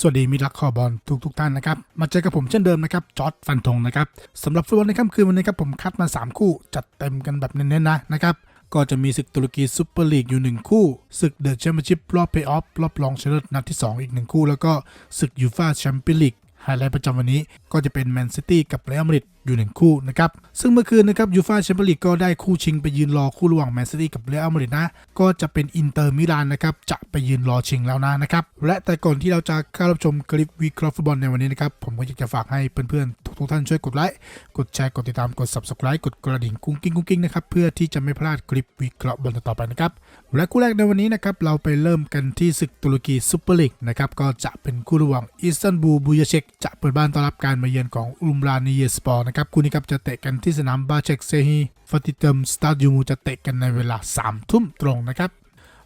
สวัสดีมิตรรักคอบอลทุกทุกท่านนะครับ มาเจอกับผมเช่นเดิมนะครับจอร์ดฟันธงนะครับสำหรับฟุตบอลในค่ำคืนวันนี้ครับผมคัดมา 3 คู่ จัดเต็มกันแบบเน้นๆนะนะครับก็จะมีศึกตุรกีซูเปอร์ลีกอยู่ 1 คู่ ศึกเดอะแชมเปี้ยนชิพรอบเพย์ออฟรอบรองชนะเลิศนัดที่ 2 อีก 1 คู่ แล้วก็ศึกยูฟ่าแชมเปี้ยนลีกไฮไลท์ประจำวันนี้ ก็จะเป็นแมนซิตี้กับเรอัลมาดริดอยู่หนึ่งคู่นะครับ ซึ่งเมื่อคืนนะครับยูฟ่าแชมเปี้ยนลีกก็ได้คู่ชิงไปยืนรอคู่ระหว่างแมนซิตี้กับเรอัลมาดริดนะ ก็จะเป็นอินเตอร์มิลานนะครับ จะไปยืนรอชิงแล้วนะนะครับ และแต่ก่อนที่เราจะเข้ารับชมคลิปวิเคราะห์ฟุตบอลในวันนี้นะครับ ผมก็อยากจะฝากให้เพื่อนๆ ทุกๆท่านช่วยกดไลค์กดแชร์กดติดตามกด subscribe กดกระดิ่งกุ้งกิ้งกุ้งกิ้งนะครับเพื่อที่จะไม่พลาดคลิปวิเคราะห์บอลต่อไปนะครับและคู่แรกในวันนี้นะครับเราไปเริ่มกันที่ศึกตุรกีซูเปอร์ลีกนะครับก็จะเป็นคู่ระหว่างอิสตันบูลบูยาเชกจะเปิดบ้านต้อนรับการมาเยือนของอุมรานีเยสปอร์นะครับคู่นี้ครับจะเตะกันที่สนามบาเชกเซฮีฟติเติมสตาดิมูจะเตะกันในเวลา 3 ทุ่มตรงนะครับ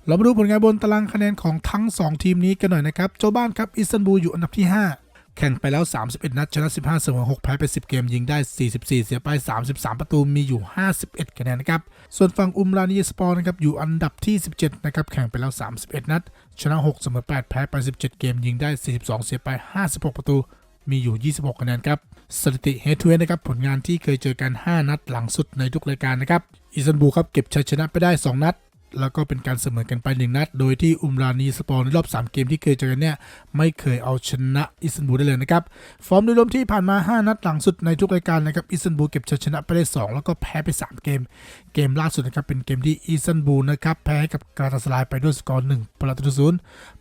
เรามาดูผลงานบนตารางคะแนนของทั้ง 2 ทีมนี้กันหน่อยนะครับ เจ้าบ้านครับอิสตันบูลอยู่อันดับที่ 5 แข่งไปแล้ว 31 นัดชนะ 15 เสมอ 6 แพ้ไป 10 เกม ยิงได้ 44 เสียไป 33 ประตูมีอยู่ 51 คะแนนนะครับ ส่วนฝั่งอุมรานีสปอร์นะครับอยู่อันดับที่ 17 นะครับ แข่งไปแล้ว 31 นัด ชนะ 6 เสมอ 8 แพ้ไป 17 เกม ยิงได้ 42 เสียไป 56 ประตู มีอยู่ 26 คะแนนครับสถิติเฮดทูเฮดนะครับผลงานที่เคยเจอกัน 5 นัดหลังสุดในทุกรายการนะครับอิสตันบูลครับเก็บชัยชนะไปได้ 2 นัด แล้วก็เป็นการเสมอกันไป1นัด โดยที่อุมรานีสปอร์ในรอบ 3 เกมที่เคยเจอกันเนี่ย ไม่เคยเอาชนะอิสตันบูลได้เลยนะครับ ฟอร์มโดยรวมที่ผ่านมา 5 นัดหลังสุดในทุกรายการนะครับอิสตันบูลเก็บชัยชนะไปได้ 2 แล้วก็แพ้ไป 3 เกม เกมล่าสุดนะครับเป็นเกมที่อิสตันบูลนะครับแพ้กับกาตาสลายไปด้วยสกอร์1ประตูศูนย์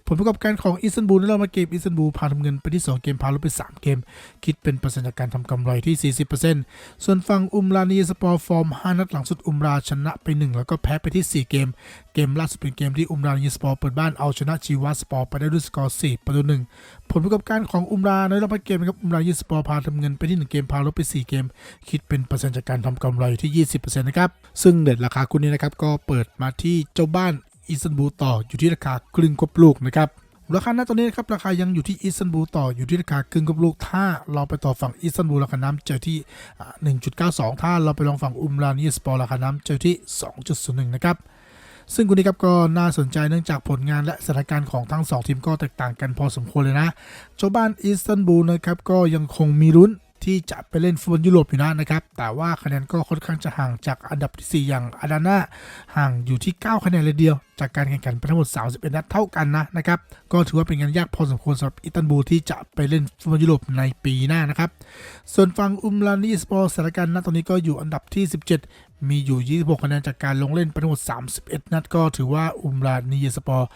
ผลประกอบการของอิสตันบูลในรอบมาเกมอิสตันบูลพาทำเงินไปที่ 2 เกมพาลบไป 3 เกม คิดเป็นเปอร์เซ็นต์จากการทำกำไรที่ 40%ส่วนฝั่งอุมรานีสปอร์ฟอร์ม 5 นัดหลังสุดอุมราชนะไป 1 แล้วก็แพ้ไปที่ 4 เกมเกมล่าสุดเป็นเกมที่อุมรานีสปอร์เปิดบ้านเอาชนะชีวาสปอร์ไปได้ด้วยสกอร์ 4 ประตูหนึ่งผลประกอบการของอุมราในรอบเกมนะครับอุมรานีสปอร์พาทำเงินไปที่ 1 เกมพาลบไป 4 เกม คิดเป็นเปอร์เซ็นต์จากการทำกำไรที่ 20%นะครับซึ่งเด็ดราคาคู่นี้นะครับก็เปิดมาที่เจ้าบ้านอิสตันบูลต่ออยู่ที่ราคาครึ่งครบลูกนะครับราคาณตอนนี้นะครับราคายังอยู่ที่อิสตันบูลต่ออยู่ที่ราคาครึ่งกับลูกถ้าเราไปต่อฝั่งอิสตันบูลราคาน้ำเจอที่ 1.92 ถ้าเราไปลองฝั่งอุมรานีสปอร์ราคาน้ำเจอที่ 2.01 นะครับ ซึ่งคู่นี้ครับก็น่าสนใจเนื่องจากผลงานและสถานการณ์ของทั้ง 2 ทีมก็แตกต่างกันพอสมควรเลยนะเจ้าบ้านอิสตันบูลนะครับก็ยังคงมีลุ้น ที่จะไปเล่นฟุตบอลยุโรปอยู่นะนะครับ แต่ว่าคะแนนก็ค่อนข้างจะห่างจากอันดับที่ 4 อย่างอาดาน่าห่างอยู่ที่ 9 คะแนนเลยเดียว จากการแข่งขันไปทั้งหมด 31 นัดเท่ากันนะนะครับ ก็ถือว่าเป็นงานยากพอสมควรสำหรับอิตันบูลที่จะไปเล่นฟุตบอลยุโรปในปีหน้านะครับ ส่วนฝั่งอุมรานีสปอร์สถานการณ์ณตอนนี้ก็อยู่อันดับที่ 17 มีอยู่ 26 คะแนนจากการลงเล่นไปทั้งหมด 31 นัดก็ถือว่าอุมรานีสปอร์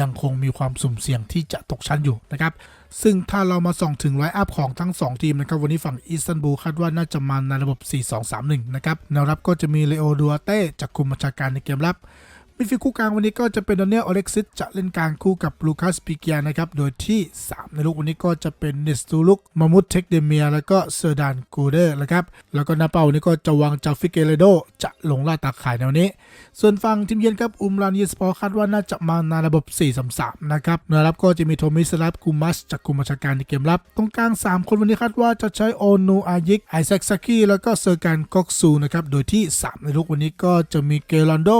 ยังคงมีความสุ่มเสี่ยงที่จะตกชั้นอยู่นะครับ ซึ่งถ้าเรามาส่องถึงไลน์อัพของทั้ง 2 ทีมนะครับ วันนี้ฝั่งอิสตันบูลคาดว่าน่าจะมาในระบบ 4-2-3-1 นะครับแนวรับก็จะมีเลโอดัวเต้จากคุมบัญชาการในเกมรับ มิดฟิลด์คู่กลางวันนี้ก็จะเป็นด a น i ยลอเล็กซิสจะเล่นกลางคู่กับลูคัสปิเกียนะครับ โดยที่ 3 ในลูกวันนี้ก็จะเป็นเนสตูลุกมามุตเทคเดเมีย แล้วก็เซอร์ดานกูเดอร์นะครับ แล้วก็นาเป้าวันนี้ก็จะวางจาฟิเกเรโด จะลงล่าตาข่ายแนวนี้ ส่วนฝั่งทีมเยือนครับอุมรานยีสปอร์คาดว่าน่าจะมาในระบบ 4-3-3 นะครับแนวรับก็จะมีโทมิสลับกูมัสจากกลุ่มบัญชาการในเกมรับ ตรงกลาง 3 คนวันนี้คาดว่าจะใช้โอนูอายิกไอแซคซากิแล้วก็เซอร์การก๊อกซูนะครับ โดยที่ 3 ในลูกวันนี้ก็จะมีเกลันโด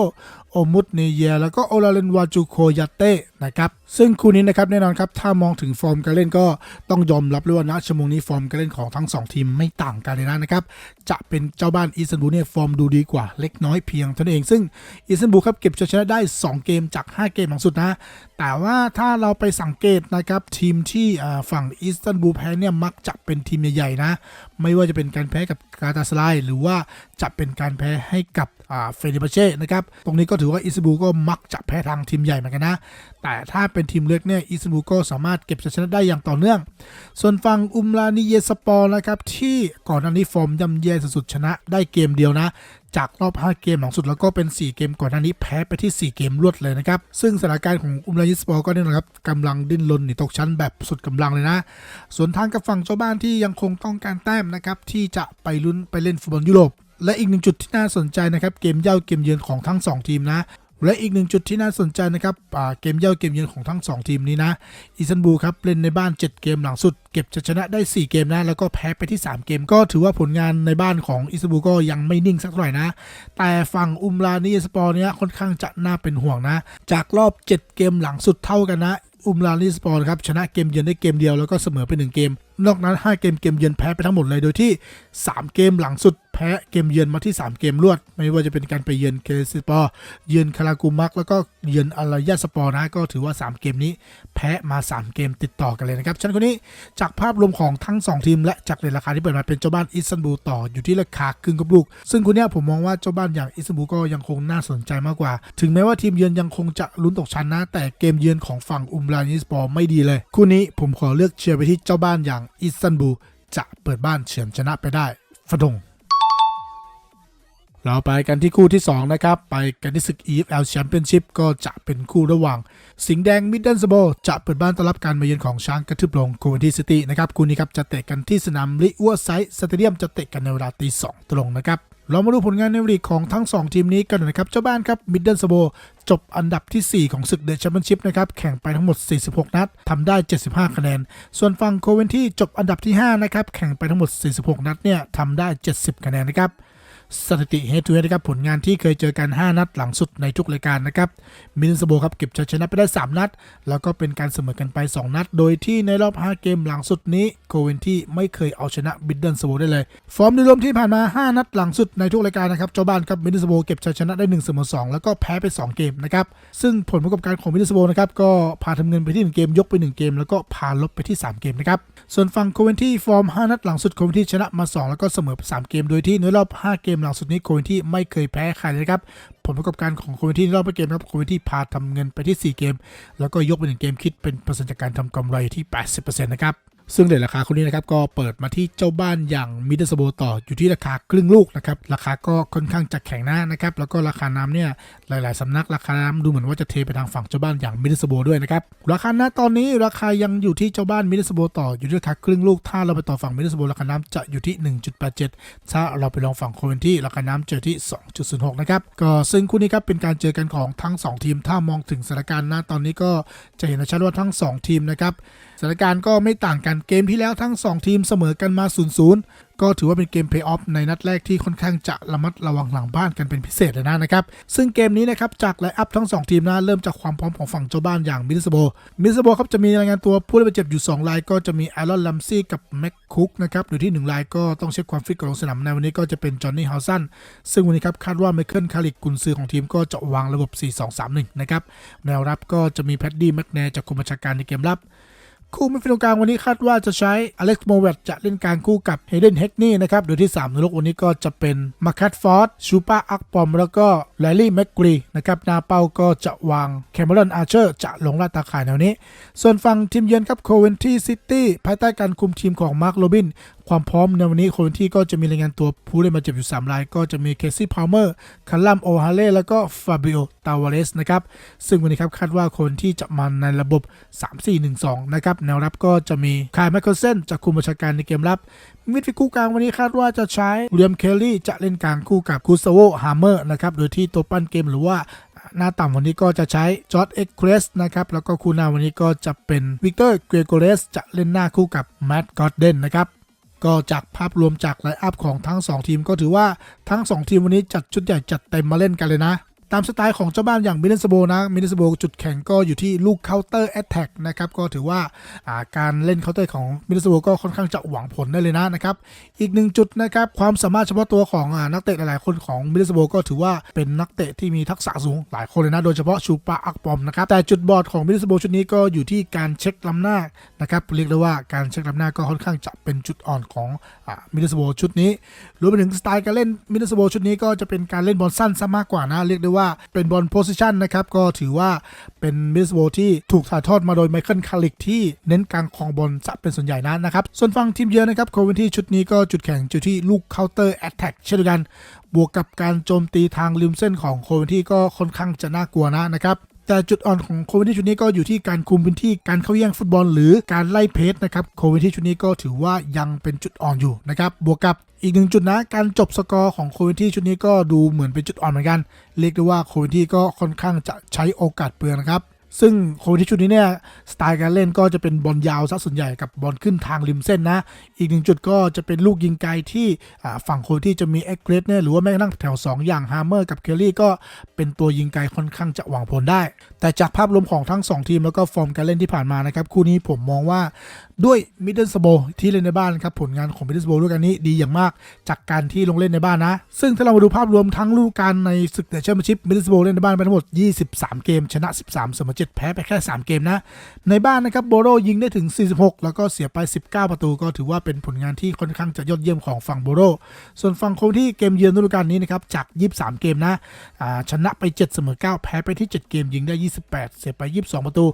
โอมุตเนเยแล้วก็โอลาเลนวาจูโคยาเต้นะครับซึ่งคู่นี้นะครับแน่นอนครับถ้ามองถึงฟอร์มการเล่นก็ต้องยอมรับเลยว่าณชั่วโมงนี้ฟอร์มการเล่นของทั้ง 2 ทีมไม่ต่างกันเลยนะครับจะเป็นเจ้าบ้านอิสตันบูลเนี่ยฟอร์มดูดีกว่าเล็กน้อยเพียงเท่านั้นเอง ซึ่งอิสตันบูลครับเก็บชัยชนะได้ 2 เกมจาก 5 เกมหลังสุดนะ แต่ว่าถ้าเราไปสังเกตนะครับทีมที่ฝั่งอิสตันบูลแพ้เนี่ยมักจะเป็นทีมใหญ่ๆนะ ไม่ว่าจะเป็นการแพ้กับกาตาสไลหรือว่าจะเป็นการแพ้ให้กับเฟเนบาเช่นะครับ ตรงนี้ก็ถือว่าอิสตบูก็มักจะแพ้ทางทีมใหญ่เหมือนกันนะ แต่ถ้าเป็นทีมเล็กเนี่ยอิสตบูก็สามารถเก็บชัยชนะได้อย่างต่อเนื่อง ส่วนฝั่งอุมลานีเยสปอร์นะครับที่ก่อนหน้านี้ฟอร์มย่ำแย่สุดๆชนะได้เกมเดียวนะ จากรอบ 5 เกมหลังสุดแล้วก็เป็น 4 เกมก่อนหน้านี้แพ้ไปที่ 4 เกมรวดเลยนะครับ ซึ่งสถานการณ์ของอุมรานิสปอร์ก็เนี่ยนะครับกำลังดิ้นรนหนีตกชั้นแบบสุดกำลังเลยนะ ส่วนทางกับฝั่งเจ้าบ้านที่ยังคงต้องการแต้มนะครับที่จะไปลุ้นไปเล่นฟุตบอลยุโรปและอีกหนึ่งจุดที่น่าสนใจนะครับ เกมเย่าเกมเยือนของทั้ง 2 ทีมนะ และอีกหนึ่งจุดที่น่าสนใจนะครับเกมเย่าเกมเยือนของทั้ง 2 ทีมนี้นะ อิสตันบูลครับเล่นในบ้าน 7 เกมหลังสุด เก็บชัยชนะได้ 4 เกมนะ แล้วก็แพ้ไปที่ 3 เกม ก็ถือว่าผลงานในบ้านของอิสตันบูลก็ยังไม่นิ่งสักเท่าไหร่นะ แต่ฝั่งอุมรานีสปอร์เนี่ยค่อนข้างจะน่าเป็นห่วงนะ จากรอบ 7 เกมหลังสุดเท่ากันนะ อุมลานิสปอร์ครับชนะเกมเยือนได้เกมเดียวแล้วก็เสมอไปหนึ่งเกมนอกนั้น 5 เกมเกมเยือนแพ้ไปทั้งหมดเลย โดยที่ 3 เกมหลังสุดแพ้เกมเยือนมาที่ 3 เกมรวด ไม่ว่าจะเป็นการไปเยือนเคสปอร์เยือนคารากูมัก แล้วก็เยือนอารายาสปอร์นะ ก็ถือว่า 3 เกมนี้แพ้มา 3 เกมติดต่อกันเลยนะครับฉะนันคนนี้จากภาพรวมของทั้ง 2 ทีม และจากเรทราคาที่เปิดมาเป็นเจ้าบ้านอิสตันบูลต่ออยู่ที่ราคาครึ่งกับลูก ซึ่งคนนี้ผมมองว่าเจ้าบ้านอย่างอิสตันบูลก็ยังคงน่าสนใจมากกว่า ถึงแม้ว่าทีมเยือนยังคงจะลุ้นตกชั้นนะ แต่เกมเยือนของฝั่งอุมรานิสปอร์ไม่ดีเลย คู่นี้ผมขอเลือกเชียร์ไปที่เจ้าบ้านอย่างอิสตันบูลจะเปิดบ้านเฉือนชนะไปได้ฟดงเราไปกันที่คู่ที่ 2 นะครับ ไปกันที่ศึก EFL Championship ก็จะเป็นคู่ระหว่าง สิงห์แดงมิดเดิลสโบจะเปิดบ้านต้อนรับการมาเยือนของช้างกระทึบลงโคเวนทีซิตี้นะครับ คู่นี้ครับจะเตะกันที่สนามลิอัวไซส์สเตเดียมจะเตะกันในเวลาตีสองตรงนะครับ เรามาดูผลงานในลีกของทั้ง 2 ทีมนี้กันนะครับ เจ้าบ้านครับมิดเดิลสโบจบอันดับทีสี่4 ของศึกเดอแชมเปี้ยนชิพนะครับ แข่งไปทั้งหมด 46 นัดทำได้ 75 คะแนน ส่วนฝั่งโคเวนที่จบอันดับที่ 5 นะครับ แข่งไปทั้งหมด 46 นัดเนี่ยทำได้ 70 คะแนนนะครับ สถิติ head to head นะครับผลงานที่เคยเจอกัน 5 นัดหลังสุดในทุกรายการนะครับมินสโบครับเก็บชัยชนะไปได้ 3 นัด แล้วก็เป็นการเสมอกันไป 2 นัด โดยที่ในรอบ 5 เกมหลังสุดนี้โคเวนที่ไม่เคยเอาชนะบิดเดิลสโบได้เลย ฟอร์มโดยรวมที่ผ่านมา 5 นัดหลังสุดในทุกรายการนะครับเจ้าบ้านครับมินสโบเก็บชัยชนะได้1เสมอ2แล้วก็แพ้ไป 2 เกมนะครับซึ่งผลประกอบการของมินสโบนะครับก็พาทำเงินไปที่1เกมยกไป 1 เกม แล้วก็พาลบไปที่ 3 เกมนะครับส่วนฝั่งโคเวนที่ฟอร์ม 5 นัดหลังสุดโคเวนที่ชนะมา 2 แล้วก็เสมอไป3เกม โดยที่ในรอบ 5 เกมหลังสุดนี้โคเวนที่ไม่เคยแพ้ใครเลยครับผลประกอบการของโคเวนที่รอบเกมครับโคเวนที่พาทำเงินไปที่ 4 เกม แล้วก็ยกไปหนึ่งเกมคิดเป็นเปอร์เซ็นต์จากการทำกำไรที่ 80%นะครับ ซึ่งเดทราคาคนนี้นะครับก็เปิดมาที่เจ้าบ้านอย่างมิดเดิลสโบต่ออยู่ที่ราคาครึ่งลูกนะครับราคาก็ค่อนข้างจะแข็งหน้านะครับแล้วก็ราคาน้ำเนี่ยหลาย ๆสำนักราคาน้ำดูเหมือนว่าจะเทไปทางฝั่งเจ้าบ้านอย่างมิดเดิลสโบด้วยนะครับราคาณตอนนี้ราคายังอยู่ที่เจ้าบ้านมิดเดิลสโบต่ออยู่ที่ราคาครึ่งลูกถ้าเราไปต่อฝั่งมิดเดิลสโบราคาน้ำจะอยู่ที่ 1.87 ถ้าเราไปลองฝั่งโคเวนที่ราคาน้ำเจอที่ 2.06 นะครับก็ซึ่งคู่นี้ครับเป็นการเจอกันของทั้ง 2 ทีมถ้ามองถึงสถานการณ์ณตอนนี้ก็จะเห็นได้ชัดว่าทั้ง 2 ทีมนะครับ ถานการณ์ก็ไม่ต่างกันเกมที่แล้วทั้ง 2 ทีมเสมอกันมา 0-0 ก็ถือว่าเป็นเกมเพย์ออฟในนัดแรกที่ค่อนข้างจะระมัดระวังหลังบ้านกันเป็นพิเศษเลยนะนะครับซึ่งเกมนี้นะครับจากไลน์อัพทั้ง 2 ทีมนะเริ่มจากความพร้อมของฝั่งเจ้าบ้านอย่างมิสโบมิสโบครับจะมีรายงานตัวผู้ได้รับาดเจ็บอยู่ 2 ราย ก็จะมีไอรอนลัมซี่กับแม็กคุกนะครับโดยที่ 1 รายก็ต้องเช็คความฟิตก่อนลงสนามในวันนี้ก็จะเป็นจอห์นนี่ฮาวสันซึ่งวันนี้ครับคาดว่าไมเคิลคาริกกุนซือของทีมก็จะวางระบบ 4-2-3-1 นะครับแนวรับก็จะมีแพดดี้แม็กแนจากกรมบัญชาการในเกมรับ คู่มิดฟิลด์กลางวันนี้คาดว่าจะใช้อเล็กซ์โมเวตจะเล่นกลางคู่กับเฮเดนเฮกนี่นะครับ โดยที่3ในโลกวันนี้ก็จะเป็นมาคัตฟอร์ดชูปาอักปอม แล้วก็แลลี่แมกกรีนะครับนาเป้าก็จะวางแคมเมรอนอาร์เชอร์จะลงลาดตาข่ายแนวนี้ ส่วนฝั่งทีมเยือนครับโคเวนที่ซิตี้ภายใต้การคุมทีมของมาร์คโรบินความพร้อมในวันนี้โคเวนที่ก็จะมีรายงานตัวผู้เล่นมาเจ็บอยู่ 3 ราย ก็จะมีเคซี่พาวเมอร์คัลลัมโอฮาเล่แล้วก็ฟาบิโอตาวาเลสนะครับซึ่งวันนี้ครับคาดว่าคนที่จะมาในระบบ 3-4-1-2 นะครับแนวรับก็จะมีคายแมคเคิลเซนจากคุมบัญชาการในเกมรับมิดฟิลคู่กลางวันนี้คาดว่าจะใช้เรียมเคลลี่จะเล่นกลางคู่กับคูซาโวฮาร์เมอร์นะครับโดยที่ตัวปั้นเกมหรือว่าหน้าต่ำวันนี้ก็จะใช้จอร์ดเอ็กเครสนะครับ แล้วก็คู่หน้าวันนี้ก็จะเป็นวิกเตอร์เกรโกเรสจะเล่นหน้าคู่กับแมตต์กอดเดนนะครับ ก็จากภาพรวมจากไลน์อัพของทั้ง 2 ทีมก็ถือว่าทั้ง 2 ทีมวันนี้จัดชุดใหญ่จัดเต็มมาเล่นกันเลยนะ ตามสไตล์ของเจ้าบ้านอย่างมิเนสโบนะมิเนสโบจุดแข็งก็อยู่ที่ลูกเคาน์เตอร์แอตแทกนะครับก็ถือว่าาการเล่นเคาน์เตอร์ของมิเนสโบก็ค่อนข้างจะหวังผลได้เลยนะนะครับอีกหนึ่งจุดนะครับความสามารถเฉพาะตัวของอนักเตะหลายๆคนของมิเดสโบก็ถือว่าเป็นนักเตะที่มีทักษะสูงหลายคนเลยนะโดยเฉพาะชูปาอักปอมนะครับแต่จุดบอดของมิเดสโบชุดนี้ก็อยู่ที่การเช็คล้ำหน้านะครับเรียกได้ว่าการเช็คล้ำหน้าก็ค่อนข้างจะเป็นจุดอ่อนของอมิดสโบชุดนี้รวมไปถึงสไตล์การเล่นมิดสโบชุดนี้ก็จะเป็นการเล่นบอลสั้นซะมากกว่านะเรียกได้ว่าเป็นบอลโพสิชันนะครับ ก็ถือว่าเป็นมิสโบที่ถูกถ่ายทอดมาโดยไมเคิลคาริกที่เน้นการครองบอลจะเป็นส่วนใหญ่นะนะครับ ส่วนฝั่งทีมเยือนนะครับโคเวนที่ชุดนี้ก็จุดแข็งจุดที่ลูกเคาน์เตอร์แอตแทกเช่นเดียวกันบวกกับการโจมตีทางริมเส้นของโคเวนที่ก็ค่อนข้างจะน่ากลัวนะนะครับ แต่จุดอ่อนของโคเวนที่ชุดนี้ก็อยู่ที่การคุมพื้นที่การเข้าแย่งฟุตบอลหรือการไล่เพสนะครับโคเวนที่ชุดนี้ก็ถือว่ายังเป็นจุดอ่อนอยู่นะครับบวกกับอีกหนึ่งจุดนะ การจบสกอร์ของโคเวนที่ชุดนี้ก็ดูเหมือนเป็นจุดอ่อนเหมือนกัน เรียกได้ว่าโคเวนที่ก็ค่อนข้างจะใช้โอกาสเปลืองนะครับ ซึ่งโคที่ชุดนี้เนี่ยสไตล์การเล่นก็จะเป็นบอลยาวซะส่วนใหญ่กับบอลขึ้นทางริมเส้นนะ อีกหนึ่งจุดก็จะเป็นลูกยิงไกลที่ฝั่งโคที่จะมีเอ็กเกรสเนี่ยหรือว่าแม้กระทั่งแถว 2 อย่างฮาร์เมอร์กับเคลลี่ก็เป็นตัวยิงไกลค่อนข้างจะหวังผลได้ แต่จากภาพรวมของทั้ง 2 ทีมแล้วก็ฟอร์มการเล่นที่ผ่านมานะครับคู่นี้ผมมองว่าด้วยมิดเดิลสโบที่เล่นในบ้านครับผลงานของมิดเดิลสโบด้วยกันนี้ดีอย่างมากจากการที่ลงเล่นในบ้านนะ ซึ่งถ้าเรามาดูภาพรวมทั้งฤดูกาลในศึกเดชแชมเปี้ยนชิพมิดเดิลสโบเล่นในบ้านไปทั้งหมด 23 เกมชนะ 13เสมอ7 แพ้ไปแค่ 3 เกมนะ ในบ้านนะครับโบโรยิงได้ถึง 46 แล้วก็เสียไป 19 ประตู ก็ถือว่าเป็นผลงานที่ค่อนข้างจะยอดเยี่ยมของฝั่งโบโร ส่วนฝั่งโคที่เกมเยือนฤดูกาลนี้นะครับจาก 23 เกมนะชนะไป 7 เสมอ 9 แพ้ไปที่ 7 เกมยิงได้ 28 เสียไป 22 ประตู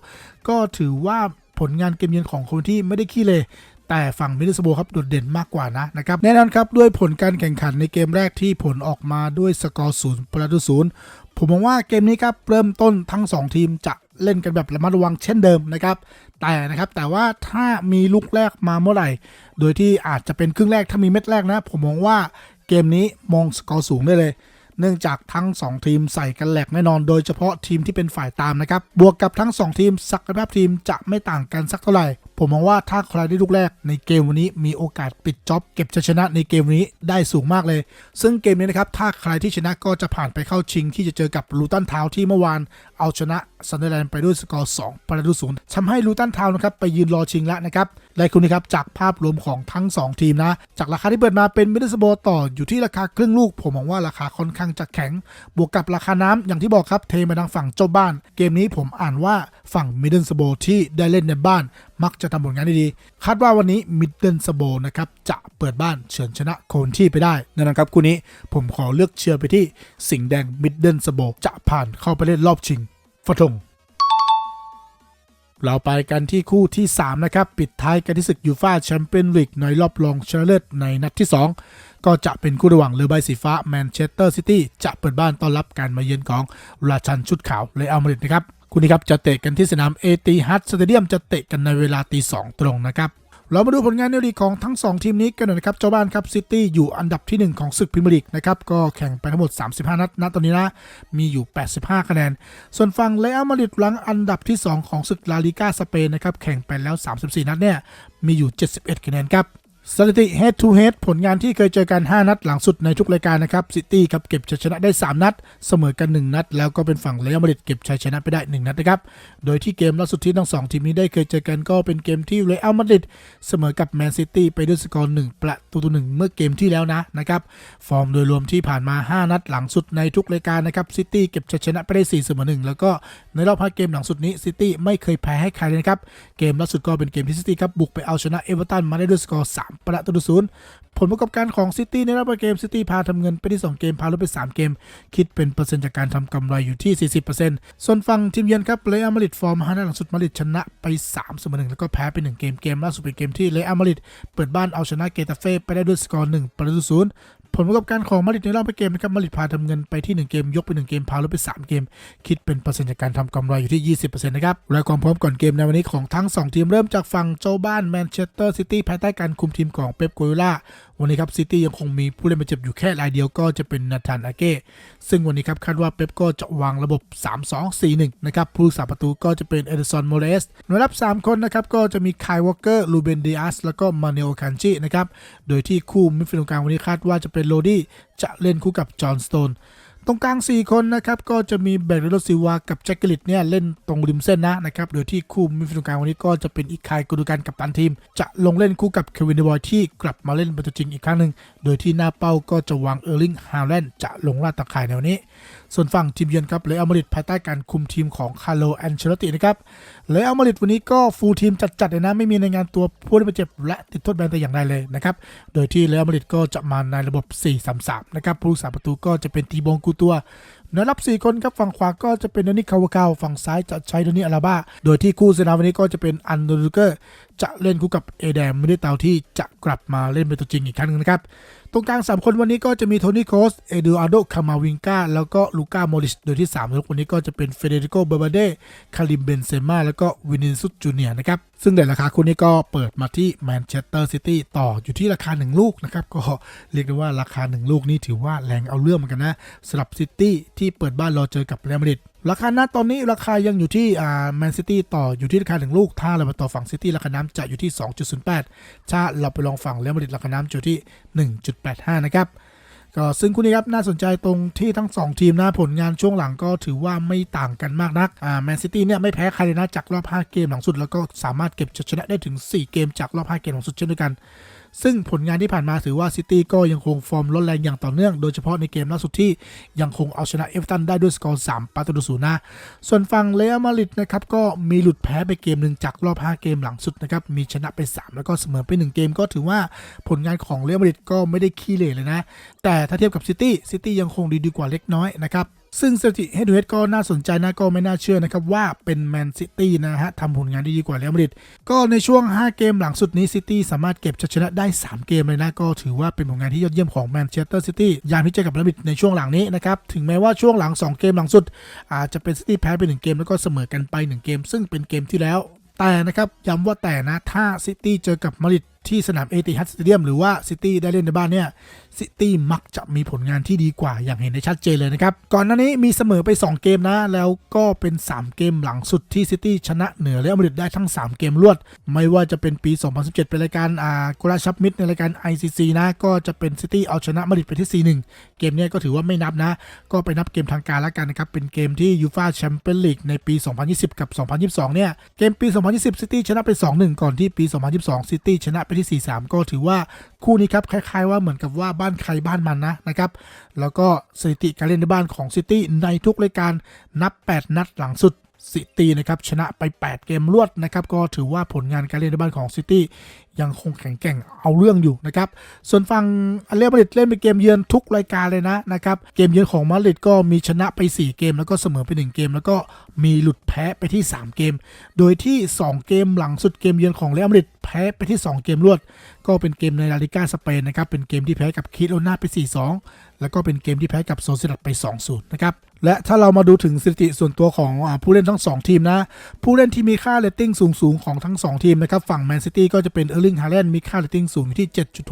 ก็ถือว่าผลงานเกมเยือนของโคที่ไม่ได้ขี้เลยแต่ฝั่งมิดเดิลสโบครับโดดเด่นมากกว่านะนะครับแน่นอนครับด้วยผลการแข่งขันในเกมแรกที่ผลออกมาด้วยสกอร์ศูนย์ประตูศูนย์ผมมองว่าเกมนี้ครับเริ่มต้นทั้ง 2 ทีมจะ เล่นกันแบบระมัดระวังเช่นเดิมนะครับ แต่นะครับแต่ว่าถ้ามีลูกแรกมาเมื่อไหร่ โดยที่อาจจะเป็นครึ่งแรกถ้ามีเม็ดแรกนะ ผมมองว่าเกมนี้มองสกอร์สูงได้เลย เนื่องจากทั้ง 2 ทีมใส่กันแหลกแน่นอน โดยเฉพาะทีมที่เป็นฝ่ายตามนะครับ บวกกับทั้ง 2 ทีมศักยภาพทีมจะไม่ต่างกันสักเท่าไหร่ ผมมองว่าถ้าใครได้ลูกแรกในเกมวันนี้มีโอกาสปิดจ็อบเก็บชัยชนะในเกมนี้ได้สูงมากเลย ซึ่งเกมนี้นะครับ ถ้าใครที่ชนะก็จะผ่านไปเข้าชิง ที่จะเจอกับลูตันทาวที่เมื่อวานเอาชนะซันเดอร์แลนด์ไปด้วยสกอร์ 2 ประตูศูนย์ทำให้ลูตันทาวนะครับไปยืนรอชิงแล้วนะครับและคุณนี้ครับจากภาพรวมของทั้ง 2 ทีมนะ จากราคาที่เปิดมาเป็นมิดเดิลสโบต่ออยู่ที่ราคาครึ่งลูก ผมมองว่าราคาค่อนข้างจะแข็ง บวกกับราคาน้ำอย่างที่บอกครับเทมาทางฝั่งเจ้าบ้าน เกมนี้ผมอ่านว่าฝั่งมิดเดิลสโบที่ได้เล่นในบ้านมักจะทำผลงานได้ดี คาดว่าวันนี้มิดเดิลสโบนะครับ จะเปิดบ้านเฉือนชนะโคนที่ไปได้นั่นนะครับคู่นี้ผมขอเลือกเชียร์ไปที่สิงห์แดงมิดเดิลสโบจะผ่านเข้าไปเล่นรอบชิงฟะทงเราไปกันที่คู่ที่ 3 นะครับ ปิดท้ายกันที่ศึกยูฟาแชมเปี้ยนลีกในรอบรองชนะเลิศในนัดที่ 2 ก็จะเป็นคู่ระหว่างเรือใบสีฟ้าแมนเชสเตอร์ซิตี้จะเปิดบ้านต้อนรับการมาเยือนของราชันชุดขาวเลอัลมาดริดนะครับ คู่นี้ครับจะเตะกันที่สนามเอติฮัดสเตเดียมจะเตะกันในเวลาตีสองตรงนะครับเรามาดูผลงานในลีกของทั้ง 2 ทีมนี้กันหน่อยนะครับ เจ้าบ้านครับซิตี้อยู่อันดับทีหนึ่1 ของศึกพรีเมียร์ลีกนะครับ ก็แข่งไปทั้งหมด 35 นัด ณ ตอนนี้นะ มีอยู่ 85 คะแนน ส่วนฝั่งเรอัลมาดริดหลังอันดับที่ 2 ของศึกลาลิก้าสเปนนะครับ แข่งไปแล้ว 34 นัดเนี่ย มีอยู่ 71 คะแนนครับ สถิติ head to head ผลงานที่เคยเจอกัน 5 นัดหลังสุดในทุกรายการนะครับซิตี้ครับเก็บชัยชนะได้ 3 นัด เสมอกัน 1 นัด แล้วก็เป็นฝั่งเรอัลมาดริดเก็บชัยชนะไปได้ 1 นัดนะครับโดยที่เกมล่าสุดที่ทั้งสองทีมนี้ได้เคยเจอกันก็เป็นเกมที่เรอัลมาดริดเสมอกับแมนซิตี้ไปด้วยสกอร์1ประตูต่อหนึ่งเมื่อเกมที่แล้วนะนะครับฟอร์มโดยรวมที่ผ่านมา 5 นัดหลังสุดในทุกรายการนะครับซิตี้เก็บชัยชนะไปได้4เสมอ1แล้วก็ในรอบ5เกมหลังสุดนี้ซิตี้ไม่เคยแพ้ให้ใครเลยนะครับเกมล่าสุดก็เป็นเกมที่ซิตี้ครับบุกไปเอาชนะเอเวอร์ตันมาได้ด้วยสกอร์3ประตูต่อศูนย์ผลประกอบการของซิตี้ในรอบเกมซิตี้พาทำเงินไปที่2เกม พาลดไป 3 เกม คิดเป็นเปอร์เซ็นต์จากการทำกำไรอยู่ที่ 40%ส่วนฝั่งทีมเยือนครับเลอามาริดฟอร์ม5นัดหลังสุดมาริดชนะไป3เสมอ1แล้วก็แพ้ไป 1 เกมเกมล่าสุดเป็นเกมที่เลอามาริดเปิดบ้านเอาชนะเกตาเฟ่ไปได้ด้วยสกอร์1ประตูศูนย์ ผลประกอบการของมาดริดในรอบไปเกมนะครับมาดริดพาทำเงินไปที่ 1 เกม ยกไป 1 เกม พาลดไป 3 เกม คิดเป็นเปอร์เซ็นต์จากการทำกำไรอยู่ที่ 20%นะครับและความพร้อมก่อนเกมในวันนี้ของทั้ง 2 ทีมเริ่มจากฝั่งเจ้าบ้านแมนเชสเตอร์ซิตี้ภายใต้การคุมทีมของเป๊ปกัวล่า วันนี้ครับซิตี้ยังคงมีผู้เล่นบาดเจ็บอยู่แค่รายเดียวก็จะเป็นนาธานอาเก้ซึ่งวันนี้ครับคาดว่าเป๊ปก็จะวางระบบ 3-2-4-1 นะครับผู้รักษาประตูก็จะเป็นเอเดอร์สันโมเรสหน่วรับ 3 คนนะครับก็จะมีคายวอลเกอร์ลูเบนดิอัสแล้วก็มาเนโอคันจินะครับโดยที่คู่มิดฟิลด์กลางวันนี้คาดว่าจะเป็นโรดี้จะเล่นคู่กับจอห์นสโตน ตรงกลาง 4 คนนะครับก็จะมีแบรโรซิวากับแจ็คเกลิตเนี่ยเล่นตรงริมเส้นนะนะครับโดยที่คู่มิดฟิลด์กลางวันนี้ก็จะเป็นอีกคายกุดูกันกับตันทีม จะลงเล่นคู่กับเควินเดบอยที่กลับมาเล่นเป็นตัวจริงอีกครั้งหนึ่งโดยที่หน้าเป้าก็จะวางเออร์ลิงฮาแลนด์จะลงลาดตะข่ายในวันนี้ ส่วนฝั่งทีมเยือนครับเรอัลมาริดภายใต้การคุมทีมของคาร์โลแอนเชลตินะครับเรอัลมาริดวันนี้ก็ฟูลทีมจัดๆเลยนะไม่มีในงานตัวผู้เล่นบาดเจ็บและติดโทษแบนแต่อย่างใดเลยนะครับโดยที่เรอัลมาริดก็จะมาในระบบ 4-3-3 นะครับผู้รักษาประตูก็จะเป็นตีบงกูตัวแนวรับ 4 คนครับฝั่งขวาก็จะเป็นโดนิคาวาเกาฝั่งซ้ายจะใช้โดนิอาราบ้าโดยที่คู่เซนาวันนี้ก็จะเป็นอันโดรูเกอร์ จะเล่นคู่กับเอแดมไม่ได้เตาที่จะกลับมาเล่นเป็นตัวจริงอีกครั้งนึงนะครับ ตรงกลาง 3 คนวันนี้ก็จะมีโทนี่โคสเอดูอาร์โดคามาวิงกาแล้วก็ลูก้าโมริส โดยที่3ลูกวันนี้ก็จะเป็นเฟเดริโกเบอร์บาเดคาริมเบนเซม่าแล้วก็วินินซุสจูเนียนะครับ ซึ่งในราคาคู่นี้ก็เปิดมาที่แมนเชสเตอร์ซิตี้ต่ออยู่ที่ราคา 1 ลูกนะครับ ก็เรียกได้ว่าราคา 1 ลูกนี้ถือว่าแรงเอาเรื่องเหมือนกันนะสำหรับซิตี้ที่เปิดบ้านรอเจอกับเรอัลมาดริดราคาณตอนนี้ราคายังอยู่ที่อ่าแมนซิตี้ต่ออยู่ที่ราคาหนึ่งลูก ถ้าเราไปต่อฝั่งซิตี้ราคาน้ำจะอยู่ที่ 2.08 ถ้าเราไปลองฝั่งเรอัลมาดริดราคาน้ำอยู่ที่ 1.85 นะครับก็ซึ่งคู่นี้ครับน่าสนใจตรงที่ทั้ง 2 ทีมนะผลงานช่วงหลังก็ถือว่าไม่ต่างกันมากนักอ่าแมนซิตี้เนี่ยไม่แพ้ใครเลยนะจากรอบ 5 เกมหลังสุด แล้วก็สามารถเก็บชัยชนะได้ถึง 4 เกมจากรอบ 5 เกมหลังสุดเช่นเดียวกัน ซึ่งผลงานที่ผ่านมาถือว่าซิตี้ก็ยังคงฟอร์มร้อนแรงอย่างต่อเนื่อง โดยเฉพาะในเกมล่าสุดที่ยังคงเอาชนะเอฟตันได้ด้วยสกอร์3ประตูต่อศูนย์นะ ส่วนฝั่งเรอัลมาริดนะครับก็มีหลุดแพ้ไปเกมหนึ่งจากรอบ 5 เกมหลังสุดนะครับ มีชนะไป 3 แล้วก็เสมอไป 1 เกมก็ถือว่าผลงานของเรอัลมาริดก็ไม่ได้ขี้เหร่เลยนะ แต่ถ้าเทียบกับซิตี้ซิตี้ยังคงดีดีกว่าเล็กน้อยนะครับ ซึ่งสถิติให้ดูเฮดก็น่าสนใจนะก็ไม่น่าเชื่อนะครับว่าเป็นแมนซิตี้นะฮะทำผลงานได้ดีกว่าเรอัลมาดริดก็ในช่วง 5 เกมหลังสุดนี้ซิตี้สามารถเก็บชัยชนะได้ 3 เกมเลยนะก็ถือว่าเป็นผลงานที่ยอดเยี่ยมของแมนเชสเตอร์ซิตี้ยามที่เจอกับเรอัลมาดริดในช่วงหลังนี้นะครับถึงแม้ว่าช่วงหลัง 2 เกมหลังสุด อาจจะเป็นซิตี้แพ้ไป 1 เกมแล้วก็เสมอกันไป 1 เกม ซึ่งเป็นเกมที่แล้ว แต่นะครับย้ำว่าแต่นะถ้าซิตี้เจอกับมาดริดที่สนามเอติฮัดสเตเดียมหรือว่าซิตี้ได้เล่นในบ้านเนี่ย ซิตี้มักจะมีผลงานที่ดีกว่าอย่างเห็นได้ชัดเจนเลยนะครับ ก่อนหน้านี้มีเสมอไป 2 เกมนะ แล้วก็เป็น 3 เกมหลังสุดที่ซิตี้ชนะเหนือเรอัลมาดริดได้ทั้ง 3 เกมรวด ไม่ว่าจะเป็นปี 2017 เป็นรายการอ่ากลาชับมิดในรายการ ICC นะ ก็จะเป็นซิตี้เอาชนะมาดริดไปที่ 4-1 เกมนี้ก็ถือว่าไม่นับนะ ก็ไปนับเกมทางการแล้วกันนะครับ เป็นเกมที่ยูฟาแชมเปี้ยนลีกในปี 2020 กับ 2022 เนี่ย เกมปี 2020 ซิตี้ชนะไป 2-1 ก่อนที่ปี 2022 ซิตี้ชนะไปที่ 4-3 ก็ถือว่าคู่นี้ครับคล้ายๆว่าเหมือนกับว่าบ้านใครบ้านมันนะนะครับแล้วก็สถิติการเล่นในบ้านของซิตี้ในทุกรายการนับ 8 นัดหลังสุด ซิตี้นะครับชนะไป 8 เกมรวดนะครับก็ถือว่าผลงานการเล่นในบ้านของซิตี้ยังคงแข็งแกร่งเอาเรื่องอยู่นะครับส่วนฝั่งเรอัลมาดริดเล่นเป็นเกมเยือนทุกรายการเลยนะนะครับเกมเยือนของมาดริดก็มีชนะไป 4 เกม แล้วก็เสมอไป 1 เกม แล้วก็มีหลุดแพ้ไปที่ 3 เกม โดยที่ 2 เกมหลังสุดเกมเยือนของเรอัลมาดริดแพ้ไปที่ 2 เกมรวด ก็เป็นเกมในลาลิก้าสเปนนะครับเป็นเกมที่แพ้กับคิโรนาไป 4-2 แล้วก็เป็นเกมที่แพ้กับโซเซดัดไป 2-0 นะครับ และถ้าเรามาดูถึงสถิติส่วนตัวของอผู้เล่นทั้ง 2 ทีมนะ ผู้เล่นที่มีค่าเรตติ้งสูง ๆ ของทั้ง 2 ทีมนะครับ ฝั่งแมนซิตี้ก็จะเป็นเออร์ลิงฮาแลนด์มีค่าเรตติ้งสูงอยู่ที่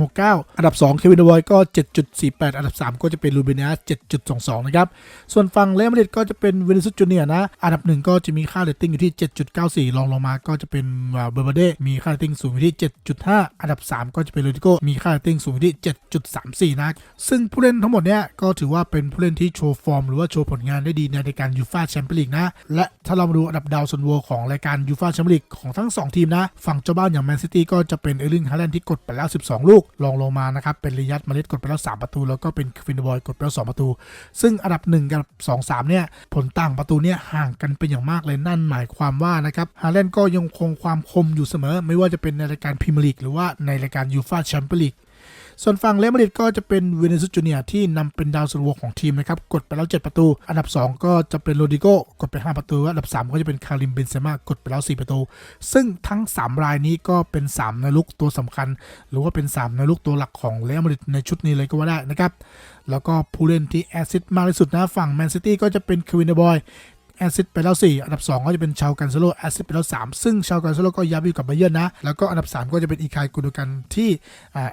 7.69 อันดับ 2 เควินดวอยก็ 7.48 อันดับ 3 ก็จะเป็นลูเบเนีย7.22 นะครับ ส่วนฝั่งเลมาริดก็จะเป็นวินิซุสจูเนียนะ อันดับ 1 ก็จะมีค่าเรตติ้งอยู่ที่ 7.94รองลงมาก็จะเป็นเบอร์เบเดมีค่าเรตติ้งสูงอยู่ที่ 7.5 อันดับ 3 ก็จะเป็นโรดิโกมีค่าเรตติ้งสูงอยู่ที่ 7.34 นะ ซึ่งผู้เล่นทั้งหมดเนี้ยก็ถือว่าเป็นผู้เล่นที่โชว์ฟอร์มหรือว่าโชว์ผลลงานได้ดีในรายการยูฟาแชมเปี้ยนลีกนะ และถ้าเรามาดูอันดับดาวซันโวของรายการยูฟาแชมเปี้ยนลีกของทั้ง 2 ทีมนะ ฝั่งเจ้าบ้านอย่างแมนซิตี้ก็จะเป็นเอร์ลิงฮาแลนด์ที่กดไปแล้ว 12 ลูกรองลงมานะครับเป็นริยัตมาเลสกดไปแล้ว 3 ประตู แล้วก็เป็นควินบอยกดไปแล้ว 2 ประตู ซึ่งอันดับ 1 กับ 2 3 เนี่ยผลต่างประตูเนี่ยห่างกันเป็นอย่างมากเลยนั่นหมายความว่านะครับฮาแลนด์ก็ยังคงความคมอยู่เสมอ ไม่ว่าจะเป็นในรายการพรีเมียร์ลีกหรือว่าในรายการยูฟาแชมเปี้ยนลีก ส่วนฝั่งเลมาดริดก็จะเป็นเวเนซุสจูเนีย์ที่นำเป็นดาวซันโวของทีมนะครับกดไปแล้ว 7 ประตู อันดับ 2 ก็จะเป็นโรดิโกกดไป 5 ประตู อันดับ 3 ก็จะเป็นคาริมเบนเซม่ากดไปแล้ว 4 ประตู ซึ่งทั้ง 3 รายนี้ก็เป็น3ในลุกตัวสำคัญ หรือว่าเป็น3ในลุกตัวหลักของเลมาดริดในชุดนี้เลยก็ว่าได้นะครับแล้วก็ผู้เล่นที่แอซิดมากที่สุดนะฝั่งแมนซิตี้ก็จะเป็นควินเดบอย แอซิดไปแล้ว 4 อันดับ 2 ก็จะเป็นชาวกันเซโลแอซิดไปแล้ว 3 ซึ่งชาวกันเซโลก็ย้ายไปอยู่กับไบเยอร์นะ แล้วก็อันดับ 3 ก็จะเป็นอีคายกุนโดกันที่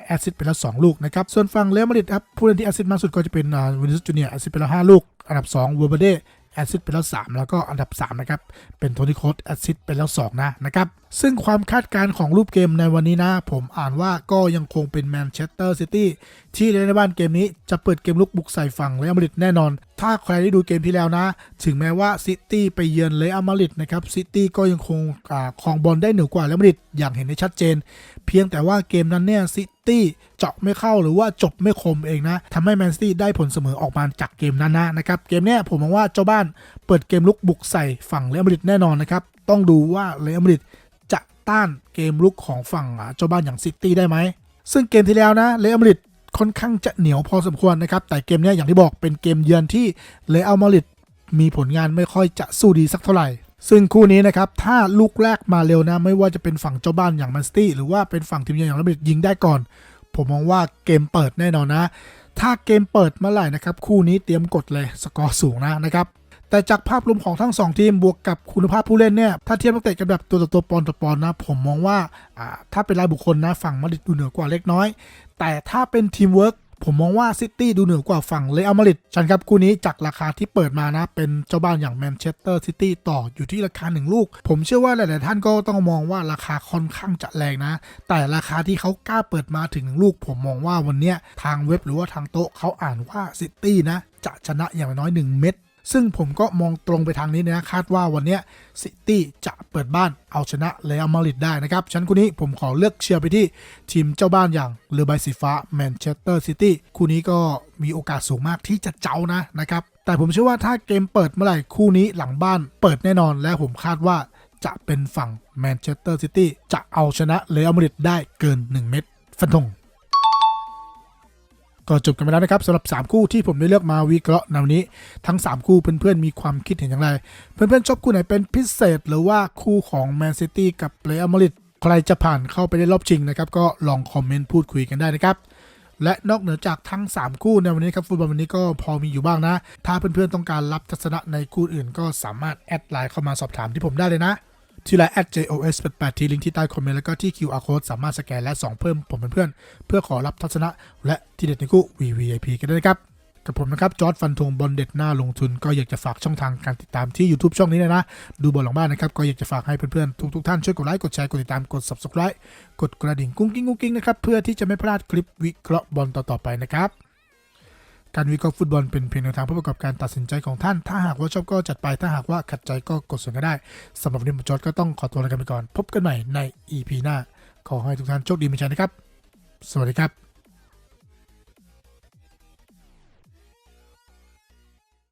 แอซิดไปแล้ว 2 ลูกนะครับ ส่วนฝั่งเรอัลมาดริดครับผู้เล่นที่แอซิดมากสุดก็จะเป็นวินิสจูเนียร์แอซิดไปแล้ว 5 ลูก อันดับ2วัวเบเดแอซิดไปแล้ว 3 แล้วก็อันดับ3นะครับเป็นโทนี่โคสแอซิดไปแล้ว2นะนะครับ ซึ่งความคาดการณ์ของรูปเกมในวันนี้นะ ผมอ่านว่าก็ยังคงเป็นแมนเชสเตอร์ซิตี้ที่เล่นในบ้านเกมนี้จะเปิดเกมลุกบุกใส่ฝั่งเรอัมาริดแน่นอน ถ้าใครได้ดูเกมที่แล้วนะ ถึงแม้ว่าซิตี้ไปเยือนเรอัมาริดนะครับซิตี้ก็ยังคงครองบอลได้เหนือกว่าเรอัมาริดอย่างเห็นได้ชัดเจน เพียงแต่ว่าเกมนั้นเนี่ยซิตี้เจาะไม่เข้าหรือว่าจบไม่คมเองนะทำให้แมนซิตี้ได้ผลเสมอออกมาจากเกมนั้นนะนะครับเกมเนี้ยผมมองว่าเจ้าบ้านเปิดเกมลุกบุกใส่ฝั่งเรอัมาริดแน่นอนนะครับต้องดูว่าเรอัมาริด ต้านเกมลุกของฝั่งเจ้าบ้านอย่างซิตี้ได้ไหม ซึ่งเกมที่แล้วนะเรอัมริดค่อนข้างจะเหนียวพอสมควรนะครับ แต่เกมนี้อย่างที่บอกเป็นเกมเยือนที่เรอัมริดมีผลงานไม่ค่อยจะสู้ดีสักเท่าไหร่ ซึ่งคู่นี้นะครับ ถ้าลูกแรกมาเร็วนะ ไม่ว่าจะเป็นฝั่งเจ้าบ้านอย่างแมนซิตี้หรือว่าเป็นฝั่งทีมเยือนอย่างเรอัมริดยิงได้ก่อน ผมมองว่าเกมเปิดแน่นอนนะ ถ้าเกมเปิดเมื่อไหร่นะครับคู่นี้เตรียมกดเลยสกอร์สูงนะนะครับ แต่จากภาพรวมของทั้ง 2 ทีมบวกกับคุณภาพผู้เล่นเนี่ยถ้าเทียบนักเตะกันแบบตัวต่อตัวปอนต่อปอนนะ ผมมองว่าถ้าเป็นรายบุคคลนะฝั่งมาดริดดูเหนือกว่าเล็กน้อย แต่ถ้าเป็นทีมเวิร์กผมมองว่าซิตี้ดูเหนือกว่าฝั่งเรอัลมาริดชันครับคู่นี้จากราคาที่เปิดมานะ เป็นเจ้าบ้านอย่างแมนเชสเตอร์ซิตี้ต่ออยู่ที่ราคาหนึ่งลูก ผมเชื่อว่าหลาย ๆ ท่านก็ต้องมองว่าราคาค่อนข้างจะแรงนะ แต่ราคาที่เขากล้าเปิดมาถึงหนึ่งลูก ผมมองว่าวันเนี้ยทางเว็บหรือว่าทางโต๊ะเขาอ่านว่าซิตี้นะจะชนะอย่างน้อย 1 เม็ด ซึ่งผมก็มองตรงไปทางนี้นะคาดว่าวันนี้ซิตี้จะเปิดบ้านเอาชนะเรอัลมาดริดได้นะครับฉะนันคู่นี้ผมขอเลือกเชียร์ไปที่ทีมเจ้าบ้านอย่างเรือใบสีฟ้าแมนเชสเตอร์ซิตี้คู่นี้ก็มีโอกาสสูงมากที่จะเจ้านะนะครับแต่ผมเชื่อว่าถ้าเกมเปิดเมื่อไหร่คู่นี้หลังบ้านเปิดแน่นอน และผมคาดว่าจะเป็นฝั่งแมนเชสเตอร์ซิตี้จะเอาชนะเรอัลมาดริดได้เกิน 1 เม็ดฟันธง ก็จบกันไปแล้วนะครับสำหรับ 3 คู่ที่ผมได้เลือกมาวิเคราะห์ในวันนี้ ทั้ง 3 คู่เพื่อนๆมีความคิดเห็นอย่างไร เพื่อนๆชอบคู่ไหนเป็นพิเศษ หรือว่าคู่ของแมนซิตี้กับเรอัลมาดริดใครจะผ่านเข้าไปในรอบชิงนะครับก็ลองคอมเมนต์พูดคุยกันได้นะครับและนอกเหนือจากทั้ง 3 คู่ในวันนี้ครับฟุตบอลวันนี้ก็พอมีอยู่บ้างนะ ถ้าเพื่อนๆต้องการรับทัศนะในคู่อื่นก็สามารถแอดไลน์เข้ามาสอบถามที่ผมได้เลยนะ ที่ไลน์ @jos 88ที่ลิงก์ที่ใต้คอมเมนต์แล้วก็ที่ QR code สามารถสแกนและ2เพิ่มผมเป็นเพื่อนเพื่อขอรับทัศนะ และที่เด็ดในคู่ VVIP กันด้วยครับกับผมนะครับ จอร์ดฟันธงบอลเด็ดหน้าลงทุน ก็อยากจะฝากช่องทางการติดตามที่ YouTube ช่องนี้เลยนะ ดูบอลหลังบ้านนะครับ ก็อยากจะฝากให้เพื่อนๆ ทุกๆ ท่านช่วยกดไลค์ กดแชร์ กดติดตาม กด Subscribe กดกระดิ่งกุ้งกิ้งกุ้งกิ้งนะครับ เพื่อที่จะไม่พลาดคลิปวิเคราะห์บอลต่อๆไปนะครับ การวิเคราะห์ฟุตบอลเป็นเพียงแนวทางเพื่อประกอบการตัดสินใจของท่าน ถ้าหากว่าชอบก็จัดไป ถ้าหากว่าขัดใจก็กดส่วนก็ได้สำหรับวันนี้ผมจอร์ดก็ต้องขอตัวลากันไปก่อน พบกันใหม่ใน EP หน้า ขอให้ทุกท่านโชคดีมีชัยนะครับ สวัสดีครับ